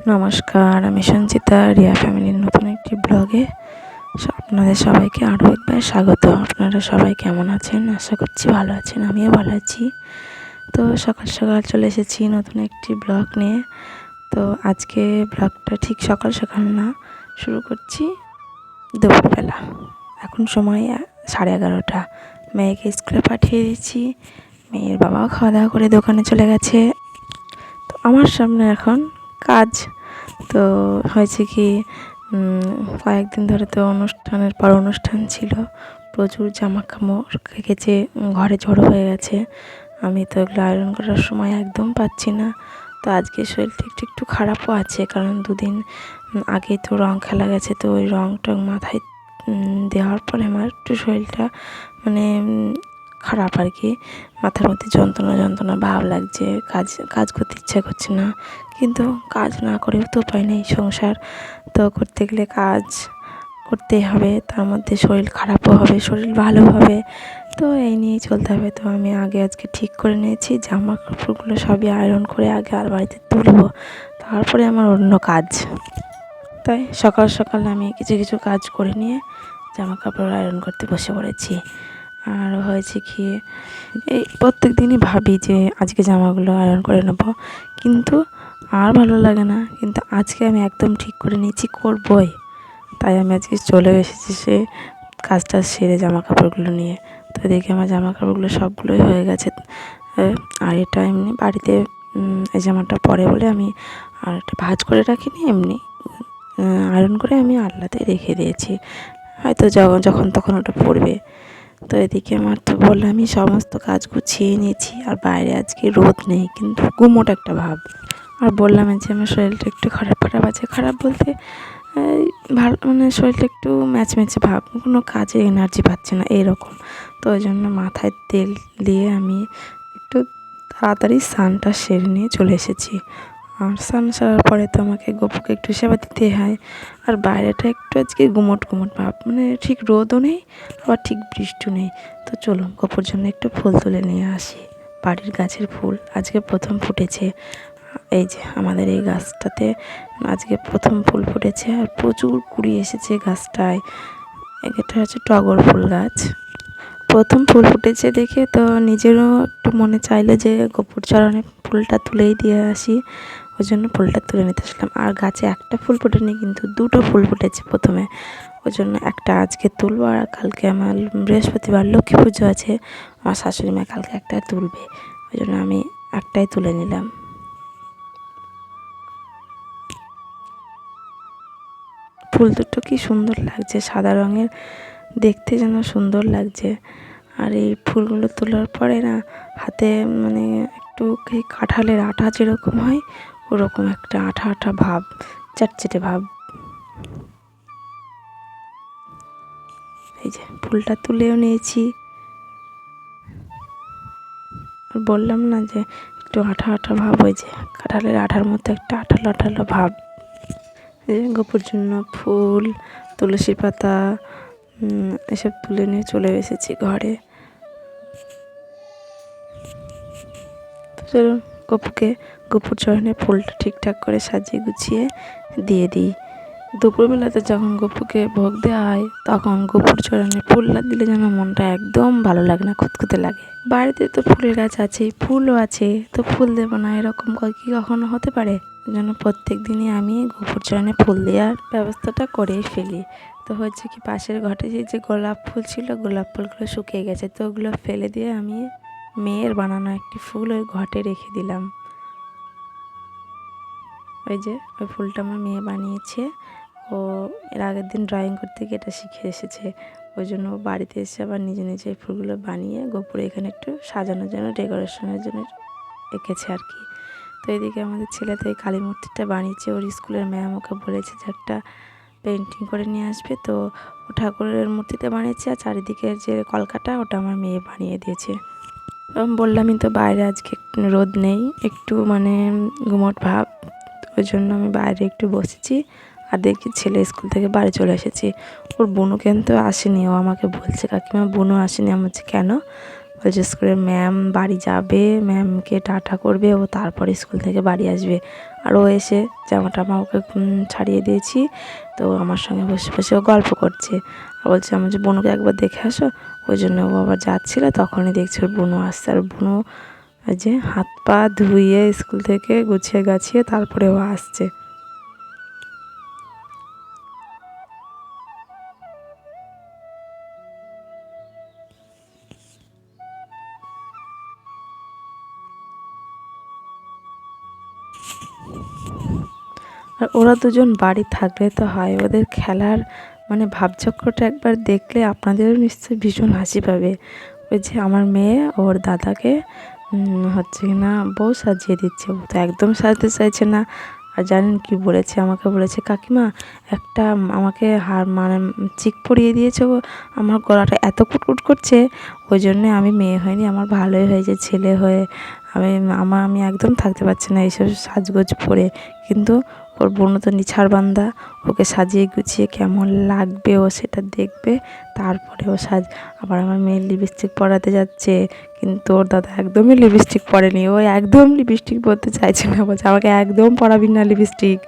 নমস্কার, আমি সঞ্চিতা, রিয়া ফ্যামিলির নতুন একটি ব্লগে আপনাদের সবাইকে আরও একবার স্বাগত। আপনারা সবাই কেমন আছেন? আশা করছি ভালো আছেন, আমিও ভালো আছি। তো সকাল সকাল চলে এসেছি নতুন একটি ব্লগ নিয়ে। তো আজকে ব্লগটা ঠিক সকাল সকাল না, শুরু করছি দুপুরবেলা। এখন সময় সাড়ে এগারোটা। মেয়েকে স্কুলে পাঠিয়ে দিয়েছি। মেয়ের বাবাও খাওয়া দাওয়া করে দোকানে চলে গেছে। তো আমার সামনে এখন কাজ। তো হয়েছে কি কয়েকদিন ধরে তো অনুষ্ঠানের পর অনুষ্ঠান ছিল। প্রচুর জামা কাপড় কেচে ঘরে জড়ো হয়ে গেছে। আমি তো এগুলো আয়রন করার সময় একদম পাচ্ছি না। তো আজকে শরীরটা একটু একটু খারাপও আছে, কারণ দুদিন আগেই তো রং খেলা গেছে। তো ওই রং টং মাথায় দেওয়ার পরে আমার একটু শরীরটা মানে খারাপ আর কি। মাথার মধ্যে যন্ত্রণা যন্ত্রণা, ভাব লাগছে, কাজ কাজ করতে ইচ্ছা করছে না। কিন্তু কাজ না করেও তো উপায় নেই সংসার। তো করতে গেলে কাজ করতেই হবে, তার মধ্যে শরীর খারাপও হবে, শরীর ভালো হবে। তো এই নিয়েই চলতে হবে। তো আমি আগে, আজকে ঠিক করে নিয়েছি, জামা কাপড়গুলো সবই আয়রন করে আগে আর বাড়িতে তুলবো। তারপরে আমার অন্য কাজ। তাই সকাল সকাল আমি কিছু কিছু কাজ করে নিয়ে জামা কাপড় আয়রন করতে বসে পড়েছি। আর হয়েছে কি, এই প্রত্যেক দিনই ভাবি যে আজকে জামাগুলো আয়রন করে নেব। কিন্তু আর ভালো লাগে না। কিন্তু আজকে আমি একদম ঠিক করে নিয়েছি, করবই। তাই আমি আজকে চলে এসেছি সে কাজটা সেরে জামা কাপড়গুলো নিয়ে। তো দেখি আমার জামা কাপড়গুলো সবগুলোই হয়ে গেছে। আর এটা এমনি বাড়িতে এই জামাটা পরে বলে আমি আর একটা ভাজ করে রাখিনি, এমনি আয়রন করে আমি আল্লাতে রেখে দিয়েছি। হয়তো যখন যখন, তখন ওটা পড়বে তো এদিকে আমার তো বললাম আমি সমস্ত কাজ গুছিয়ে নিয়েছি, আর বাইরে আজকে রোদ নেই। কিন্তু গুমোট একটা ভাব। আর বললাম যে আমার শরীরটা একটু খারাপ খারাপ আছে, খারাপ বলতে ভালো মানে শরীরটা একটু ম্যাচ ম্যাচে ভাব, কোনো কাজে এনার্জি পাচ্ছে না, এরকম। তো ওই জন্য মাথায় তেল দিয়ে আমি একটু তাড়াতাড়ি স্নানটা সেরে নিয়ে চলে এসেছি। আর স্নান সারার পরে তো আমাকে গপুকে একটু সেবা দিতে হয়। আর বাইরেটা একটু আজকে গুমট গুমট ভাব। মানে ঠিক রোদও নেই, আবার ঠিক বৃষ্টিও নেই। তো চলুন, গপুর জন্য একটু ফুল তুলে নিয়ে আসি। বাড়ির গাছের ফুল আজকে প্রথম ফুটেছে। এই যে আমাদের এই গাছটাতে আজকে প্রথম ফুল ফুটেছে আর প্রচুর কুড়ি এসেছে গাছটায়। এটা হচ্ছে টগর ফুল গাছ। প্রথম ফুল ফুটেছে দেখে তো নিজেরও একটু মনে চাইলো যে গোপুর চরণে ফুলটা তুলেই দিয়ে আসি। ওই জন্য ফুলটা তুলে নিতে আসলাম। আর গাছে একটা ফুল ফুটেনি, কিন্তু দুটো ফুল ফুটেছে প্রথমে। ওই জন্য একটা আজকে তুলবো আর কালকে আমার বৃহস্পতিবার লক্ষ্মী পুজো আছে, আমার শাশুড়ি মা কালকে একটা তুলবে। ওই জন্য আমি একটাই তুলে নিলাম। ফুল দুটো কি সুন্দর লাগছে, সাদা রঙের, দেখতে যেন সুন্দর লাগছে। আর এই ফুলগুলো তোলার পরে না, হাতে মানে একটু কাঁঠালের আঠা যেরকম হয় ওরকম একটা আঠা আঠা ভাব চাটচেটে ভাব। এই যে ফুলটা তুলেও নিয়েছি। আর বললাম না যে একটু আঠা আঠা ভাব, ওই যে কাঁঠালের আঠার মতো একটা আঠালো আঠালো ভাব। গোপুর জন্য ফুল, তুলসী পাতা এসব তুলে নিয়ে চলে এসেছি ঘরে। চলুন, গপুকে গপুর চরণে ফুলটা ঠিকঠাক করে সাজিয়ে গুছিয়ে দিয়ে দিই। দুপুরবেলাতে যখন গপুকে ভোগ দেওয়া হয়, তখন গপুর চরণে ফুল দিলে যেন মনটা একদম ভালো লাগে না, খুঁতখুঁতে লাগে। বাড়িতে তো ফুল গাছ আছে, ফুলও আছে, তো ফুল দেবো না, এরকম কি কখনো হতে পারে? যেন প্রত্যেক দিনই আমি গোপুর চরণে ফুল দেওয়ার ব্যবস্থাটা করেই ফেলি। তো হচ্ছে কি, পাশের ঘটে যে যে গোলাপ ফুল ছিল, গোলাপ ফুলগুলো শুকিয়ে গেছে, তো ওগুলো ফেলে দিয়ে আমি মেয়ের বানানো একটি ফুল ওই ঘটে রেখে দিলাম। ওই যে, ওই ফুলটা আমার মেয়ে বানিয়েছে। ও এর আগের দিন ড্রয়িং করতে গিয়ে এটা শিখে এসেছে। ওই জন্য বাড়িতে এসে আবার নিজে নিজে এই ফুলগুলো বানিয়ে গোপুরে এখানে একটু সাজানোর জন্য, ডেকোরেশনের জন্য এঁকেছে আর কি। তো এদিকে আমাদের ছেলে তো এই কালী মূর্তিটা বানিয়েছে। ওর স্কুলের ম্যাম ওকে বলেছে যে একটা পেন্টিং করে নিয়ে আসবে। তো ও ঠাকুরের মূর্তিতে বানিয়েছে আর চারিদিকের যে কলকাটা, ওটা আমার মেয়ে বানিয়ে দিয়েছে। বললামই তো বাইরে আজকে রোদ নেই, একটু মানে গুমট ভাব। ওই জন্য আমি বাইরে একটু বসেছি আর দেখি ছেলে স্কুল থেকে বাড়ি চলে এসেছি। ওর বোনও কিন্তু আসেনি, ও আমাকে বলছে, কাকিমা, বোনও আসেনি। আমার হচ্ছে কেন? বলছে করে ম্যাম বাড়ি যাবে, ম্যামকে টাটা করবে, ও তারপরে স্কুল থেকে বাড়ি আসবে। আর ও এসে জামা টামা ওকে ছাড়িয়ে দিয়েছি। তো আমার সঙ্গে বসে বসে ও গল্প করছে। আর বলছে আমার যে বোনকে একবার দেখে আসো। ওই জন্য ও আবার যাচ্ছিল, তখনই দেখছি ওর বোনও আসছে। আর বোনও ওই যে হাত পা ধুইয়ে স্কুল থেকে গুছিয়ে গাছিয়ে তারপরে ও আসছে। আর ওরা দুজন বাড়ি থাকলে তো হয়, ওদের খেলার মানে ভাবচক্রটা একবার দেখলে আপনাদেরও নিশ্চয়ই ভীষণ হাসি পাবে। ওই যে আমার মেয়ে, ওর দাদাকে হচ্ছে না, বউ সাজিয়ে দিচ্ছে ও তো একদম সাজতে চাইছে না। আর জানেন কি বলেছে, আমাকে বলেছে, কাকিমা, একটা আমাকে হার মানে চিক পরিয়ে দিয়েছে আমার গলাটা এত কুটকুট করছে। ওই জন্যে আমি মেয়ে হয়নি আমার ভালোই হয়েছে ছেলে হয়ে। আমি, আমার, আমি একদম থাকতে পারছি না এইসব সাজগোজ পরে। কিন্তু ওর বোনও তো নিছার বান্দা ওকে সাজিয়ে গুছিয়ে কেমন লাগবে ও সেটা দেখবে। তারপরে ও সাজ, আবার আমার মেয়ে লিপস্টিক পরাতে যাচ্ছে, কিন্তু ওর দাদা একদমই লিপস্টিক পরেনি। ও একদম লিপস্টিক পরতে চাইছে না, বলছে, আমাকে একদম পরাবি না লিপস্টিক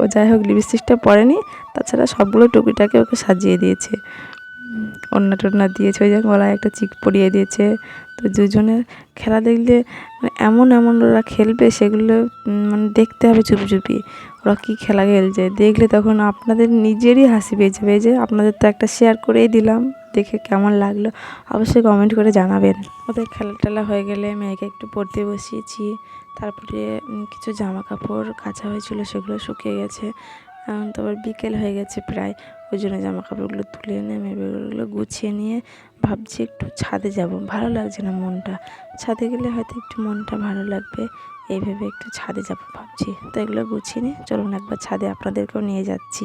ও যাই হোক লিপস্টিকটা পরেনি, তাছাড়া সবগুলো টুকিটাকে ওকে সাজিয়ে দিয়েছে। অন্য টন্না দিয়েছে, ওই যে গলায় একটা চিক পরিয়ে দিয়েছে। তো দুজনের খেলা দেখলে মানে এমন এমন ওরা খেলবে, সেগুলো মানে দেখতে হবে চুপি চুপি ওরা কী খেলা খেলছে? দেখলে তখন আপনাদের নিজেরই হাসি পেয়ে যাবে। যে আপনাদের তো একটা শেয়ার করেই দিলাম, দেখে কেমন লাগল। অবশ্যই কমেন্ট করে জানাবেন। ওদের খেলা টেলা হয়ে গেলে মেয়েকে একটু পড়তে বসিয়েছি। তারপরে কিছু জামা কাপড় কাচা হয়েছিল, সেগুলো শুকিয়ে গেছে। এখন তো আবার বিকেল হয়ে গেছে প্রায়। ওই জন্য জামা কাপড়গুলো তুলে এনে মেয়েগুলো গুছিয়ে নিয়ে ভাবছি একটু ছাদে যাব। ভালো লাগছে না মনটা। ছাদে গেলে হয়তো একটু মনটা ভালো লাগবে। এইভাবে একটু ছাদে যাব ভাবছি। তো এগুলো গুছিয়ে নিয়ে চলুন একবার ছাদে আপনাদেরকেও নিয়ে যাচ্ছি।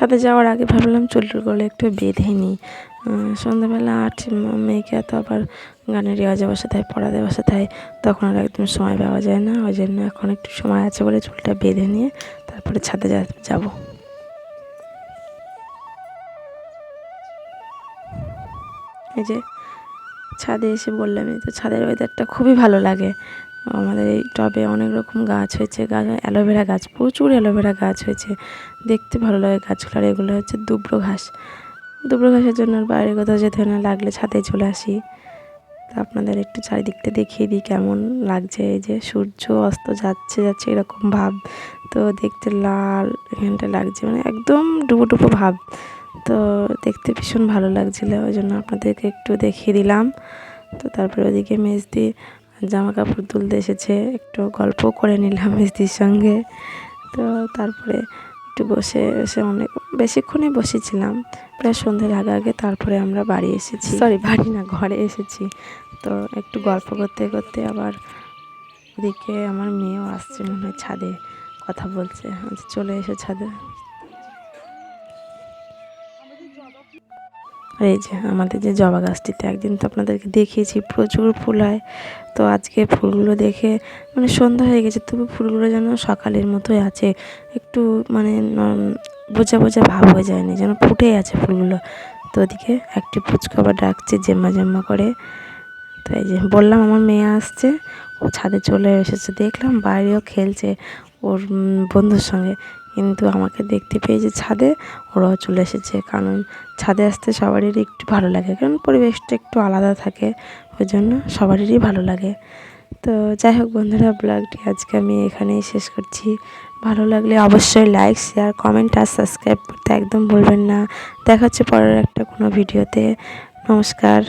ছাদে যাওয়ার আগে ভাবলাম চুলগুলো একটু বেঁধে নিই। সন্ধ্যাবেলা আট মেয়েকে তো আবার গানের রেওয়াজে বসাতে হয়, পড়াতে বসাতে হয়, তখন আর একদম সময় পাওয়া যায় না। ওই জন্য এখন একটু সময় আছে বলে চুলটা বেঁধে নিয়ে তারপরে ছাদে যাব। এই যে ছাদে এসে বললাম, এই তো ছাদের ওয়েদারটা খুবই ভালো লাগে। আমাদের এই টবে অনেক রকম গাছ হয়েছে, গাছ, অ্যালোভেরা গাছ, প্রচুর অ্যালোভেরা গাছ হয়েছে। দেখতে ভালো লাগে গাছগুলো, আর এগুলো হচ্ছে দুব্র ঘাস। দুব্র ঘাসের জন্য আর বাইরে কোথাও যেতে না লাগলে ছাদে চলে আসি। তা আপনাদের একটু চারিদিকটা দেখিয়ে দিই কেমন লাগছে, এই যে সূর্য অস্ত যাচ্ছে যাচ্ছে এরকম ভাব। তো দেখতে লাল, এখানটা লাগছে মানে একদম ডুবো ডুবো ভাব। তো দেখতে ভীষণ ভালো লাগছিল, ওই জন্য আপনাদেরকে একটু দেখিয়ে দিলাম। তো তারপরে ওদিকে মেজদি জামা কাপড় তুলতে এসেছে একটু গল্প করে নিলাম মেজদির সঙ্গে। তো তারপরে একটু বসে এসে অনেক বেশিক্ষণই বসেছিলাম। প্রায় সন্ধ্যের আগে আগে তারপরে আমরা বাড়ি এসেছি। সরি বাড়ি না ঘরে এসেছি। তো একটু গল্প করতে করতে আবার ওদিকে আমার মেয়েও আসছে মনে হয় ছাদে কথা বলছে চলে এসে ছাদে। আর এই যে আমাদের যে জবা গাছটিতে একদিন তো আপনাদেরকে দেখিয়েছি, প্রচুর ফুল হয়। তো আজকে ফুলগুলো দেখে মানে সন্ধ্যা হয়ে গেছে, তবু ফুলগুলো যেন সকালের মতোই আছে। একটু মানে বোঝা বোঝা ভাব হয়ে যায়নি, যেন ফুটে আছে ফুলগুলো। তো ওদিকে একটি আবার ডাকছে, জেম্মা জেম্মা করে। তো এই যে বললাম আমার মেয়ে আসছে, ও ছাদে চলে এসেছে, দেখলাম বাইরেও খেলছে ওর বন্ধুর সঙ্গে। কিন্তু আমাকে দেখতে পেয়েছে ছাদে ওরাও চলে এসেছে। কারণ ছাদে আসতে সবারই একটু ভালো লাগে। কারণ পরিবেশটা একটু আলাদা থাকে, ওই জন্য সবারই ভালো লাগে। তো যাই হোক বন্ধুরা, ব্লগটি আজকে আমি এখানেই শেষ করছি। ভালো লাগলে অবশ্যই লাইক শেয়ার কমেন্ট আর সাবস্ক্রাইব করতে একদম ভুলবেন না। দেখা হচ্ছে পরের একটা কোনো ভিডিওতে নমস্কার।